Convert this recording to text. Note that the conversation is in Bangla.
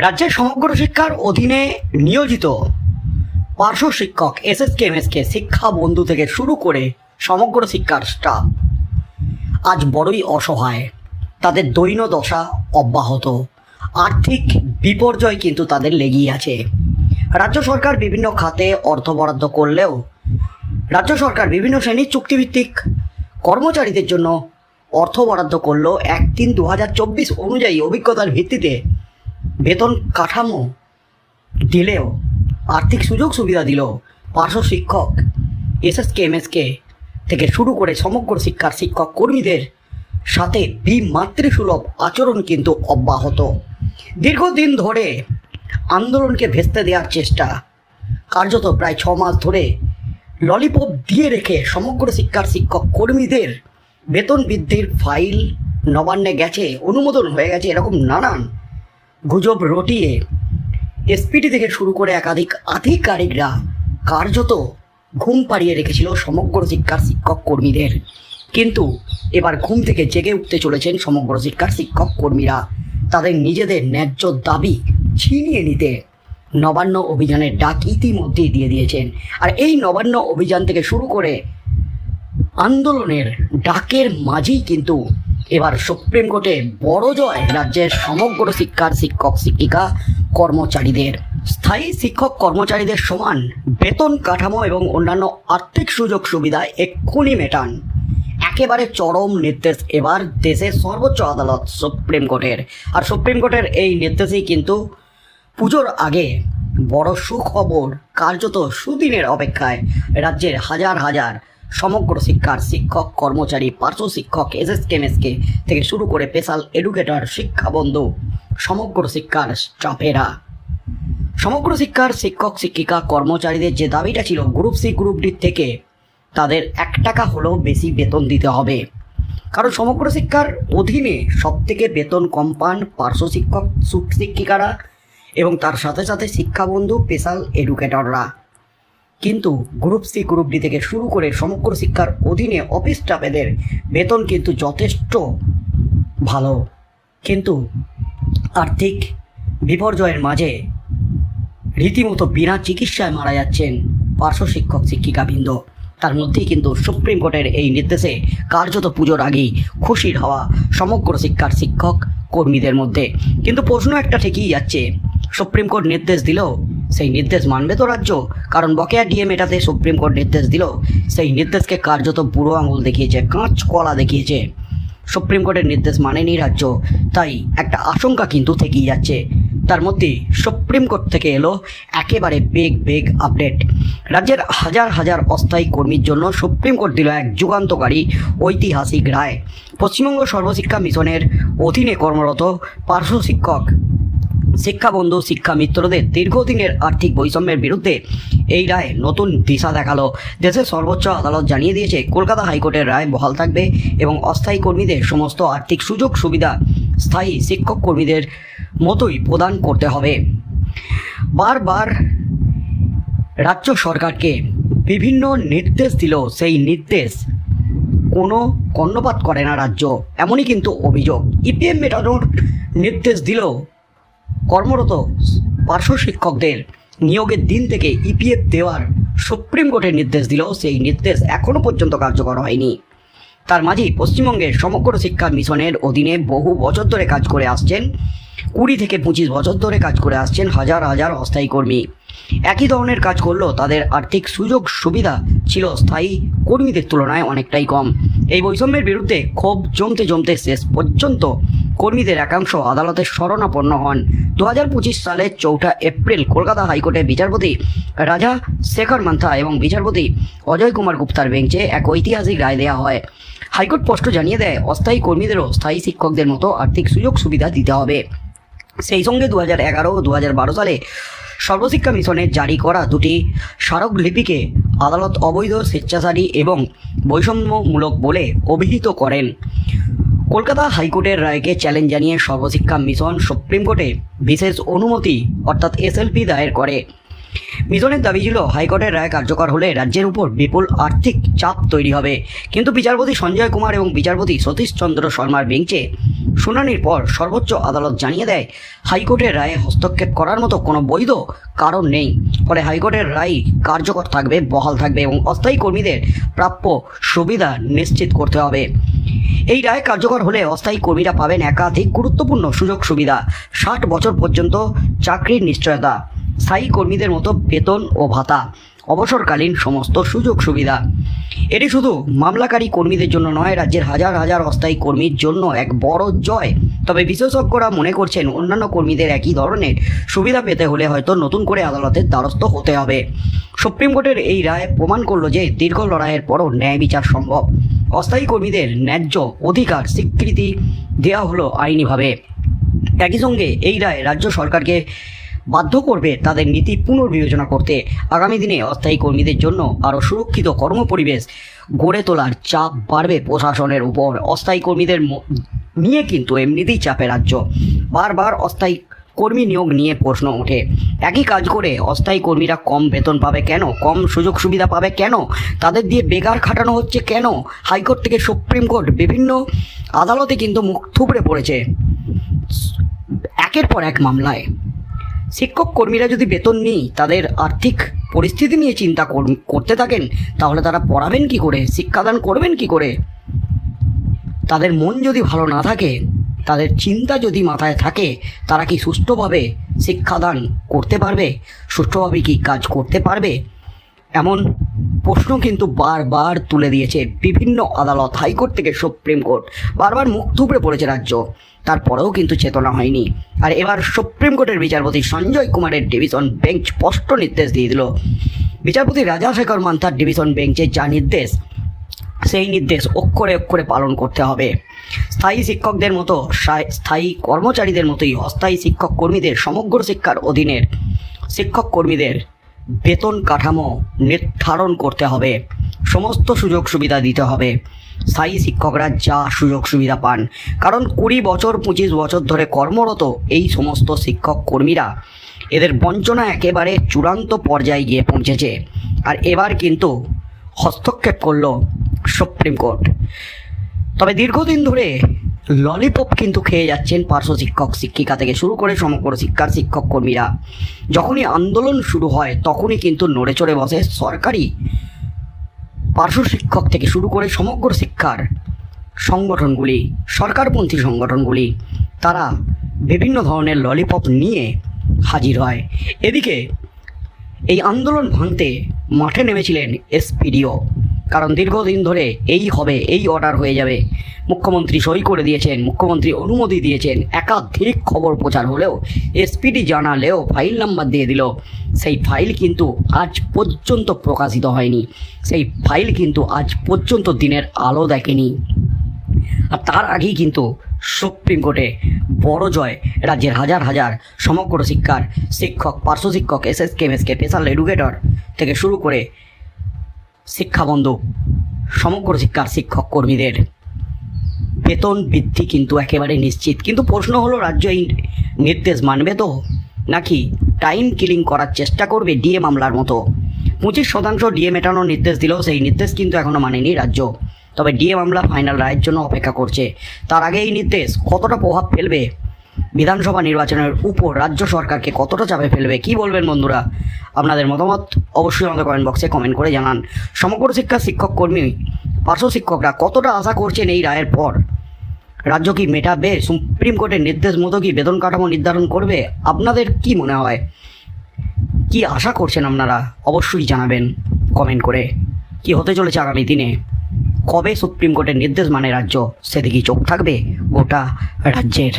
রাজ্যের সমগ্র শিক্ষার অধীনে নিয়োজিত পার্শ্ব শিক্ষক S S K M S K শিক্ষা বন্ধু থেকে শুরু করে সমগ্র শিক্ষার স্টাফ আজ বড়ই অসহায়। তাদের দৈন দশা অব্যাহত। আর্থিক বিপর্যয় কিন্তু তাদের লেগেই আছে। রাজ্য সরকার বিভিন্ন খাতে অর্থ বরাদ্দ করলেও রাজ্য সরকার বিভিন্ন শ্রেণির চুক্তিভিত্তিক কর্মচারীদের জন্য অর্থ বরাদ্দ করল এক তিন দু অনুযায়ী অভিজ্ঞতার ভিত্তিতে বেতন কাঠামো দিলেও, আর্থিক সুযোগ সুবিধা দিল পার্শ্ব শিক্ষক, এসএসকে, এমএসকে থেকে শুরু করে সমগ্র শিক্ষার শিক্ষক কর্মীদের সাথে বিমাতৃসুলভ আচরণ কিন্তু অব্যাহত। দীর্ঘদিন ধরে আন্দোলনকে ভেস্তে দেওয়ার চেষ্টা, কার্যত প্রায় ছ মাস ধরে ললিপপ দিয়ে রেখে সমগ্র শিক্ষার শিক্ষক কর্মীদের বেতন বৃদ্ধির ফাইল নবান্নে গেছে, অনুমোদন হয়ে গেছে, এরকম নানান গুজব রটিয়ে এসপিটি থেকে শুরু করে একাধিক আধিকারিকরা কার্যত ঘুম পাড়িয়ে রেখেছিল সমগ্র শিক্ষার শিক্ষক কর্মীদের। কিন্তু এবার ঘুম থেকে জেগে উঠতে চলেছেন সমগ্র শিক্ষার শিক্ষক কর্মীরা। তাদের নিজেদের ন্যায্য দাবি ছিনিয়ে নিতে নবান্ন অভিযানের ডাক ইতিমধ্যেই দিয়ে দিয়েছেন। আর এই নবান্ন অভিযান থেকে শুরু করে আন্দোলনের ডাকের মাঝেই কিন্তু এবার সুপ্রিম কোর্টে বড় জয় রাজ্যের সমগ্র শিক্ষার শিক্ষক, শিক্ষিকা, কর্মচারীদের। স্থায়ী শিক্ষক, কর্মচারীদের সমান বেতন কাঠামো এবং অন্যান্য আর্থিক সুযোগ সুবিধা এক্ষুনি মেটান। একেবারে চরম নির্দেশ এবার দেশের সর্বোচ্চ আদালত সুপ্রিম কোর্টের। আর সুপ্রিম কোর্টের এই নির্দেশেই কিন্তু পুজোর আগে বড় সুখবর, কার্যত সুদিনের অপেক্ষায় রাজ্যের হাজার হাজার সমগ্র শিক্ষার শিক্ষক, কর্মচারী, পার্শ্ব শিক্ষক এস এস কেমএসকে থেকে শুরু করে স্পেশাল এডুকেটর, শিক্ষাবন্ধু, সমগ্র শিক্ষার স্টাফেরা সমগ্র শিক্ষার শিক্ষক, শিক্ষিকা, কর্মচারীদের যে দাবিটা ছিল গ্রুপ সি, গ্রুপ ডি থেকে, তাদের এক টাকা হলেও বেশি বেতন দিতে হবে। কারণ সমগ্র শিক্ষার অধীনে সব থেকে বেতন কম পান পার্শ্ব শিক্ষক, শিক্ষিকারা এবং তার সাথে সাথে শিক্ষাবন্ধু, স্পেশাল এডুকেটররা। কিন্তু গ্রুপ সি গ্রুপ ডি থেকে শুরু করে সমগ্র শিক্ষার অধীনে অফিস স্টাফেদের বেতন কিন্তু যথেষ্ট ভালো। কিন্তু আর্থিক বিপর্যয়ের মাঝে রীতিমতো বিনা চিকিৎসায় মারা যাচ্ছেন পার্শ্ব শিক্ষক শিক্ষিকাবৃন্দ। তার মধ্যেই কিন্তু সুপ্রিম কোর্টের এই নির্দেশে কার্যত পুজোর আগেই খুশির হওয়া সমগ্র শিক্ষার শিক্ষক কর্মীদের মধ্যে। কিন্তু প্রশ্ন একটা ঠিকই যাচ্ছে। সুপ্রিম কোর্ট নির্দেশ দিলেও সেই নির্দেশ মানবে তো রাজ্য? কারণ বকেয়া ডিএ মেটাতে সুপ্রিম কোর্ট নির্দেশ দিল। সেই নির্দেশকে কার্যত বুড়ো আঙুল দেখিয়েছে, কাঁচ কলা দেখিয়েছে। সুপ্রিম কোর্টের নির্দেশ মানেনি রাজ্য। তাই একটা আশঙ্কা কিন্তু থেকেই যাচ্ছে। তার মধ্যে সুপ্রিম কোর্ট থেকে এলো একেবারে বেগ বেগ আপডেট রাজ্যের হাজার হাজার অস্থায়ী কর্মীর জন্য সুপ্রিম কোর্ট দিল এক যুগান্তকারী ঐতিহাসিক রায়। পশ্চিমবঙ্গ সর্বশিক্ষা মিশনের অধীনে কর্মরত পার্শ্ব শিক্ষক শিক্ষাবন্ধু শিক্ষা মিত্রদের দীর্ঘদিনের আর্থিক বৈষম্যের বিরুদ্ধে এই রায় নতুন দিশা দেখাল। দেশের সর্বোচ্চ আদালত জানিয়ে দিয়েছে, কলকাতা হাইকোর্টের রায় বহাল থাকবে এবং অস্থায়ী কর্মীদের সমস্ত আর্থিক সুযোগ সুবিধা স্থায়ী শিক্ষক কর্মীদের মতোই প্রদান করতে হবে। বারবার রাজ্য সরকারকে বিভিন্ন নির্দেশ দিল সেই নির্দেশ কোনো কর্ণপাত করে না রাজ্য। এমনই কিন্তু অভিযোগ। ইপিএম মেটানোর নির্দেশ দিলেও কর্মরত পার্শ্ব শিক্ষকদের নিয়োগের দিন থেকে ইপিএফ দেওয়ার সুপ্রিম কোর্টের নির্দেশ দিলেও সেই নির্দেশ এখনও পর্যন্ত কার্যকর হয়নি। তার মাঝেই পশ্চিমবঙ্গের সমগ্র শিক্ষা মিশনের অধীনে বহু বছর ধরে কাজ করে আসছেন, কুড়ি থেকে পঁচিশ বছর ধরে কাজ করে আসছেন হাজার হাজার অস্থায়ী কর্মী। একই ধরনের কাজ করলেও তাদের আর্থিক সুযোগ সুবিধা ছিল স্থায়ী কর্মীদের তুলনায় অনেকটাই কম। এই বৈষম্যের বিরুদ্ধে ক্ষোভ জমতে জমতে শেষ পর্যন্ত কর্মীদের একাংশ আদালতে শরণাপন্ন হন। দু হাজার পঁচিশ সালের চৌঠা এপ্রিল কলকাতা হাইকোর্টে বিচারপতি রাজা শেখর মান্থা এবং বিচারপতি অজয় কুমার গুপ্তার বেঞ্চে এক ঐতিহাসিক রায় দেওয়া হয়। হাইকোর্ট স্পষ্ট জানিয়ে দেয়, অস্থায়ী কর্মীদেরও স্থায়ী শিক্ষকদের মতো আর্থিক সুযোগ সুবিধা দিতে হবে। সেই সঙ্গে দু হাজার এগারো দু হাজার বারো সালে সর্বশিক্ষা মিশনের জারি করা দুটি স্মারকলিপিকে আদালত অবৈধ স্বেচ্ছাচারী এবং বৈষম্যমূলক বলে অভিহিত করেন। কলকাতা হাইকোর্টের রায়কে চ্যালেঞ্জ জানিয়ে সর্বশিক্ষা মিশন সুপ্রিম কোর্টে বিশেষ অনুমতি, অর্থাৎ এসএলপি, দায়ের করে। মিশনের দাবি ছিল হাইকোর্টের রায় কার্যকর হলে রাজ্যের উপর বিপুল আর্থিক চাপ তৈরি হবে। কিন্তু বিচারপতি সঞ্জয় কুমার এবং বিচারপতি সতীশ চন্দ্র শর্মার বেঞ্চে শুনানির পর সর্বোচ্চ আদালত জানিয়ে দেয়, হাইকোর্টের রায়ে হস্তক্ষেপ করার মতো কোনো বৈধ কারণ নেই। ফলে হাইকোর্টের রায় কার্যকর থাকবে, বহাল থাকবে এবং অস্থায়ী কর্মীদের প্রাপ্য সুবিধা নিশ্চিত করতে হবে। এই রায় কার্যকর হলে অস্থায়ী কর্মীরা পাবেন একাধিক গুরুত্বপূর্ণ সুযোগ সুবিধা ষাট বছর পর্যন্ত চাকরির নিশ্চয়তা। স্থায়ী কর্মীদের মতো বেতন ও ভাতা, অবসরকালীন সমস্ত সুযোগ সুবিধা। এটি শুধু মামলাকারী কর্মীদের জন্য নয়, রাজ্যের হাজার হাজার অস্থায়ী কর্মীর জন্য এক বড় জয়। তবে বিশেষজ্ঞরা মনে করছেন, অন্যান্য কর্মীদের একই ধরনের সুবিধা পেতে হলে হয়তো নতুন করে আদালতের দ্বারস্থ হতে হবে। সুপ্রিম কোর্টের এই রায় প্রমাণ করল যে দীর্ঘ লড়াইয়ের পরও ন্যায় বিচার সম্ভব। অস্থায়ী কর্মীদের ন্যায্য অধিকার স্বীকৃতি দেওয়া হলো আইনিভাবে। একই সঙ্গে এই রায় রাজ্য সরকারকে বাধ্য করবে তাদের নীতি পুনর্বিবেচনা করতে। আগামী দিনে অস্থায়ী কর্মীদের জন্য আরও সুরক্ষিত কর্ম পরিবেশ গড়ে তোলার চাপ বাড়বে প্রশাসনের উপর। অস্থায়ী কর্মীদের নিয়ে কিন্তু এমনিতেই চাপে রাজ্য। বারবার অস্থায়ী কর্মী নিয়োগ নিয়ে প্রশ্ন ওঠে। একই কাজ করে অস্থায়ী কর্মীরা কম বেতন পাবে কেন? কম সুযোগ সুবিধা পাবে কেন? তাদের দিয়ে বেকার খাটানো হচ্ছে কেন? হাইকোর্ট থেকে সুপ্রিম কোর্ট বিভিন্ন আদালতে কিন্তু মুখ থুবড়ে পড়েছে। একের পর এক মামলায়। শিক্ষক কর্মীরা যদি বেতন নিই, তাদের আর্থিক পরিস্থিতি নিয়ে চিন্তা কর- করতে থাকেন, তাহলে তারা পড়াবেন কি করে? শিক্ষাদান করবেন কি করে? তাদের মন যদি ভালো না থাকে, তাদের চিন্তা যদি মাথায় থাকে, তারা কি সুষ্ঠুভাবে শিক্ষাদান করতে পারবে? সুষ্ঠুভাবে কি কাজ করতে পারবে? এমন প্রশ্ন কিন্তু বারবার তুলে দিয়েছে বিভিন্ন আদালত হাইকোর্ট থেকে সুপ্রিম কোর্ট। বারবার মুখ থুবড়ে পড়েছে রাজ্য। তারপরেও কিন্তু চেতনা হয়নি। আর এবার সুপ্রিম কোর্টের বিচারপতি সঞ্জয় কুমারের ডিভিশন বেঞ্চ স্পষ্ট নির্দেশ দিয়ে দিল। বিচারপতি রাজাশেখর মান্থার ডিভিশন বেঞ্চের যা নির্দেশ, সেই নির্দেশ অক্ষরে অক্ষরে পালন করতে হবে। স্থায়ী শিক্ষকদের মতো স্থায়ী- কর্মচারীদের মতোই অস্থায়ী শিক্ষক কর্মীদের সমগ্র শিক্ষার অধীনের শিক্ষক কর্মীদের বেতন কাঠামো নির্ধারণ করতে হবে। সমস্ত সুযোগ সুবিধা দিতে হবে। স্থায়ী শিক্ষকরা যা সুযোগ সুবিধা পান। কারণ কুড়ি বছর, পঁচিশ বছর ধরে কর্মরত এই সমস্ত শিক্ষক কর্মীরা এদের বঞ্চনা একেবারে চূড়ান্ত পর্যায়ে গিয়ে পৌঁছেছে। আর এবার কিন্তু হস্তক্ষেপ করল সুপ্রিম কোর্ট। তবে দীর্ঘদিন ধরে ললিপপ কিন্তু খেয়ে যাচ্ছেন পার্শ্ব শিক্ষক, শিক্ষিকা থেকে শুরু করে সমগ্র শিক্ষার শিক্ষক কর্মীরা। যখনই আন্দোলন শুরু হয়, তখনই কিন্তু নড়ে চড়ে বসে সরকারি পার্শ্ব শিক্ষক থেকে শুরু করে সমগ্র শিক্ষার সংগঠনগুলি, সরকারপন্থী সংগঠনগুলি, তারা বিভিন্ন ধরনের ললিপপ নিয়ে হাজির হয়। এদিকে এই আন্দোলন ভাঙতে মাঠে নেমেছিলেন এসপিডিও। কারণ দীর্ঘদিন ধরে এই হবে, এই অর্ডার হয়ে যাবে। মুখ্যমন্ত্রী সই করে দিয়েছেন, মুখ্যমন্ত্রী অনুমতি দিয়েছেন, একাধিক খবর প্রচার হলেও এসপিডি জানালেও ফাইল নাম্বার দিয়ে দিল। সেই ফাইল কিন্তু আজ পর্যন্ত প্রকাশিত হয়নি। সেই ফাইল কিন্তু আজ পর্যন্ত দিনের আলো দেখেনি। আর তার আগেই কিন্তু সুপ্রিম কোর্টে বড় জয়, রাজ্যের হাজার হাজার সমগ্র শিক্ষার শিক্ষক, পার্শ্ব শিক্ষক S S K MSK special educator থেকে শুরু করে শিক্ষাবন্ধু, সমগ্র শিক্ষার শিক্ষক কর্মীদের বেতন বৃদ্ধি কিন্তু একেবারে নিশ্চিত। কিন্তু প্রশ্ন হলো, রাজ্য এই নির্দেশ মানবে তো? নাকি টাইম কিলিং করার চেষ্টা করবে ডিএ মামলার মতো? পঁচিশ শতাংশ ডিএ মেটানোর নির্দেশ দিলেও সেই নির্দেশ কিন্তু এখনও মানেনি রাজ্য। তবে ডিএ মামলা ফাইনাল রায়ের জন্য অপেক্ষা করছে। তার আগে এই নির্দেশ কতটা প্রভাব ফেলবে? বিধানসভা নির্বাচনের উপর রাজ্য সরকারকে কতটা চাপে ফেলবে, কি বলবেন বন্ধুরা? আপনাদের মতামত অবশ্যই আমাদের কমেন্ট বক্সে কমেন্ট করে জানান। সমগ্র শিক্ষা শিক্ষক কর্মী, পার্শ্ব শিক্ষকরা কতটা আশা করছেন এই রায়ের পর? রাজ্য কি মেটাবে? সুপ্রিম কোর্টের নির্দেশ মতো কি বেতন কাঠামো নির্ধারণ করবে? আপনাদের কি মনে হয়? কি আশা করছেন আপনারা? অবশ্যই জানাবেন কমেন্ট করে। কি হতে চলেছে আগামী দিনে? কবে সুপ্রিম কোর্টের নির্দেশ মানে রাজ্য? সেদিকেই চোখ থাকবে গোটা রাজ্যের।